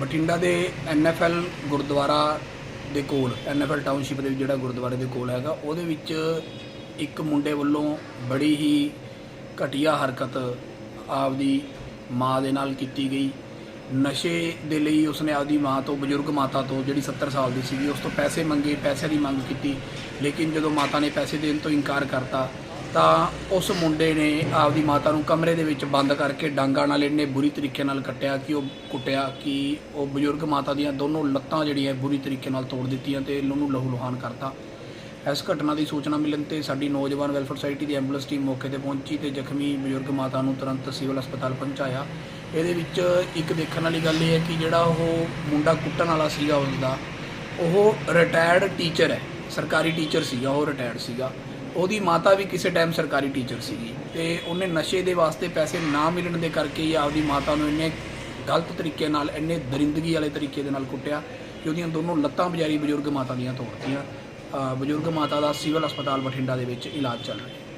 ਬਠਿੰਡਾ ਦੇ ਐਨਐਫਐਲ ਗੁਰਦੁਆਰਾ ਦੇ ਕੋਲ ਐਨਐਫਐਲ ਟਾਊਨਸ਼ਿਪ ਦੇ ਵਿੱਚ ਜਿਹੜਾ ਗੁਰਦੁਆਰੇ ਦੇ ਕੋਲ ਹੈਗਾ, ਉਹਦੇ ਵਿੱਚ ਇੱਕ ਮੁੰਡੇ ਵੱਲੋਂ ਬੜੀ ਹੀ ਘਟੀਆ ਹਰਕਤ ਆਪਦੀ ਮਾਂ ਦੇ ਨਾਲ ਕੀਤੀ ਗਈ। ਨਸ਼ੇ ਦੇ ਲਈ ਉਸਨੇ ਆਪਦੀ ਮਾਂ ਤੋਂ, ਬਜ਼ੁਰਗ ਮਾਤਾ ਤੋਂ, ਜਿਹੜੀ 70 ਸਾਲ ਦੀ ਸੀਗੀ, ਉਸ ਤੋਂ ਪੈਸੇ ਮੰਗੇ ਪੈਸੇ ਦੀ ਮੰਗ ਕੀਤੀ। ਲੇਕਿਨ ਜਦੋਂ ਮਾਤਾ ਨੇ ਪੈਸੇ ਦੇਣ ਤੋਂ ਇਨਕਾਰ ਕਰਤਾ ਤਾਂ ਉਸ ਮੁੰਡੇ ਨੇ ਆਪਦੀ ਮਾਤਾ ਨੂੰ ਕਮਰੇ ਦੇ ਵਿੱਚ ਬੰਦ ਕਰਕੇ ਡਾਂਗਾਂ ਨਾਲ ਇੰਨੇ ਬੁਰੀ ਤਰੀਕੇ ਨਾਲ ਕੱਟਿਆ ਕਿ ਉਹ ਕੁੱਟਿਆ ਕਿ ਉਹ ਬਜ਼ੁਰਗ ਮਾਤਾ ਦੀਆਂ ਦੋਨੋਂ ਲੱਤਾਂ ਜਿਹੜੀਆਂ ਬੁਰੀ ਤਰੀਕੇ ਨਾਲ ਤੋੜ ਦਿੱਤੀਆਂ ਤੇ ਉਹਨੂੰ ਲਹੂ ਲੁਹਾਨ ਕਰਤਾ। ਇਸ ਘਟਨਾ ਦੀ ਸੂਚਨਾ ਮਿਲਣ ਤੇ ਸਾਡੀ ਨੌਜਵਾਨ ਵੈਲਫੇਅਰ ਸੁਸਾਇਟੀ ਦੀ ਐਂਬੂਲੈਂਸ ਟੀਮ ਮੌਕੇ ਤੇ ਪਹੁੰਚੀ ਤੇ ਜ਼ਖਮੀ ਬਜ਼ੁਰਗ ਮਾਤਾ ਨੂੰ ਤੁਰੰਤ ਸਿਵਲ ਹਸਪਤਾਲ ਪਹੁੰਚਾਇਆ। ਇਹਦੇ ਵਿੱਚ ਇੱਕ ਦੇਖਣ ਵਾਲੀ ਗੱਲ ਇਹ ਹੈ ਕਿ ਜਿਹੜਾ ਉਹ ਮੁੰਡਾ ਕੁੱਟਣ ਵਾਲਾ ਸੀਗਾ ਉਸਦਾ, ਉਹ ਰਿਟਾਇਰਡ ਟੀਚਰ ਹੈ, ਸਰਕਾਰੀ ਟੀਚਰ ਸੀਗਾ, ਉਹ ਰਿਟਾਇਰਡ ਸੀਗਾ। ਉਹਦੀ ਮਾਤਾ ਵੀ ਕਿਸੇ ਟਾਈਮ ਸਰਕਾਰੀ ਟੀਚਰ ਸੀਗੀ ਤੇ ਉਹਨੇ ਨਸ਼ੇ ਦੇ ਵਾਸਤੇ ਪੈਸੇ ਨਾ ਮਿਲਣ ਦੇ ਕਰਕੇ ਹੀ ਆਪਦੀ ਮਾਤਾ ਨੂੰ ਇੰਨੇ ਗਲਤ ਤਰੀਕੇ ਨਾਲ, ਇੰਨੇ ਦਰਿੰਦਗੀ ਵਾਲੇ ਤਰੀਕੇ ਦੇ ਨਾਲ ਕੁੱਟਿਆ ਕਿ ਉਹਦੀਆਂ ਦੋਨੋਂ ਲੱਤਾਂ ਬਜਾਰੀ ਬਜ਼ੁਰਗ ਮਾਤਾ ਦੀਆਂ ਤੋੜਤੀਆਂ। ਬਜ਼ੁਰਗ ਮਾਤਾ ਦਾ ਸਿਵਲ ਹਸਪਤਾਲ ਬਠਿੰਡਾ ਦੇ ਵਿੱਚ ਇਲਾਜ ਚੱਲ ਰਿਹਾ।